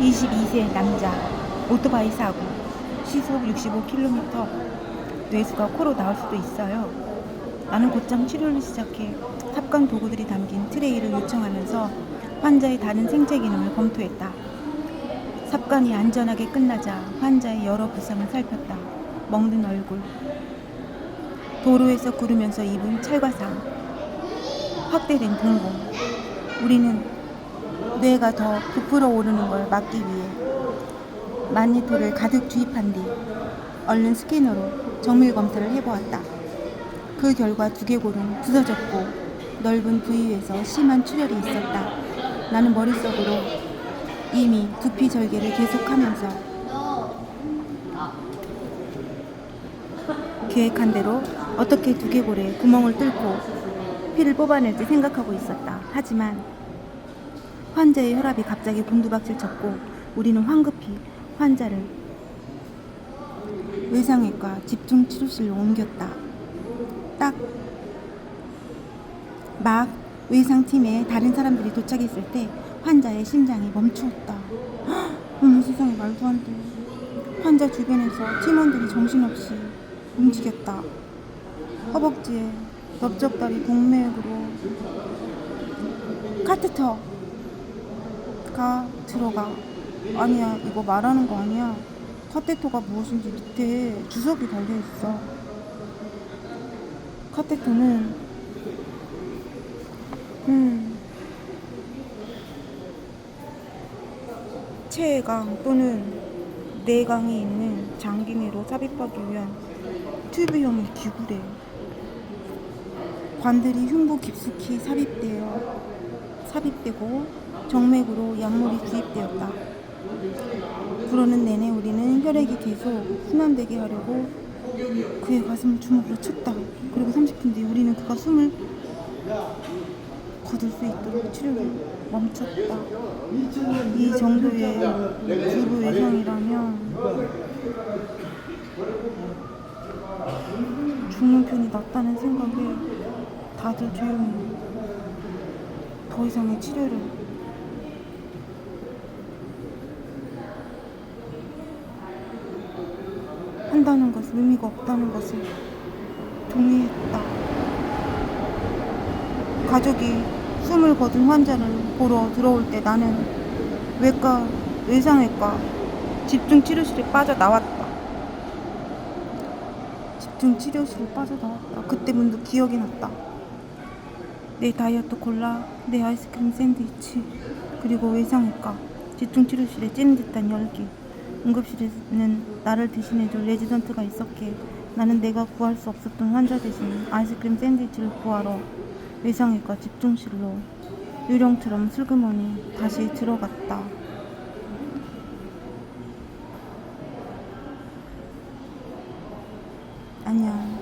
22세 남자 오토바이 사고 시속 65km 뇌수가 코로 나올 수도 있어요. 나는 곧장 치료를 시작해 삽관 도구들이 담긴 트레이를 요청하면서 환자의 다른 생체 기능을 검토했다. 삽관이 안전하게 끝나자 환자의 여러 부상을 살폈다. 먹는 얼굴, 도로에서 구르면서 입은 찰과상, 확대된 동공. 우리는 뇌가 더 부풀어 오르는 걸 막기 위해 마니토를 가득 주입한 뒤 얼른 스캐너로 정밀 검사를 해보았다. 그 결과 두개골은 부서졌고 넓은 부위에서 심한 출혈이 있었다. 나는 머릿속으로 이미 두피 절개를 계속하면서 계획한 대로 어떻게 두개골에 구멍을 뚫고 피를 뽑아낼지 생각하고 있었다. 하지만 환자의 혈압이 갑자기 곤두박질 쳤고 우리는 황급히 환자를 외상외과 집중치료실로 옮겼다. 딱 막 외상팀에 다른 사람들이 도착했을 때 환자의 심장이 멈추었다. 헉, 어머 세상에 말도 안 돼. 환자 주변에서 팀원들이 정신없이 움직였다. 허벅지에 넓적다리 동맥으로 카테터 가 들어가. 아니야, 이거 말하는 거 아니야. 카테터가 무엇인지 밑에 주석이 달려 있어. 카테터는 음, 체강 또는 내강이 있는 장기내로 삽입하기 위한 튜브형의 기구래. 관들이 흉부 깊숙이 삽입되어 삽입되고 정맥으로 약물이 주입되었다. 그러는 내내 우리는 혈액이 계속 순환되게 하려고 그의 가슴을 주먹으로 쳤다. 그리고 30분 뒤 우리는 그가 숨을 거둘 수 있도록 치료를 멈췄다. 이 정도의 주부 외상이라면 죽는 편이 낫다는 생각에 다들 조용히 더 이상의 치료를 한다는 것은 의미가 없다는 것을 동의했다. 가족이 숨을 거둔 환자를 보러 들어올 때 나는 외과, 외상외과 집중 치료실에 빠져나왔다. 집중 치료실에 빠져나왔다. 그때 문득 기억이 났다. 내 다이어트 콜라, 내 아이스크림 샌드위치, 그리고 외상외과 집중 치료실에 찌는 듯한 열기. 응급실에는 나를 대신해줄 레지던트가 있었기에 나는 내가 구할 수 없었던 환자 대신 아이스크림 샌드위치를 구하러 외상외과 집중실로 유령처럼 슬그머니 다시 들어갔다. 안녕.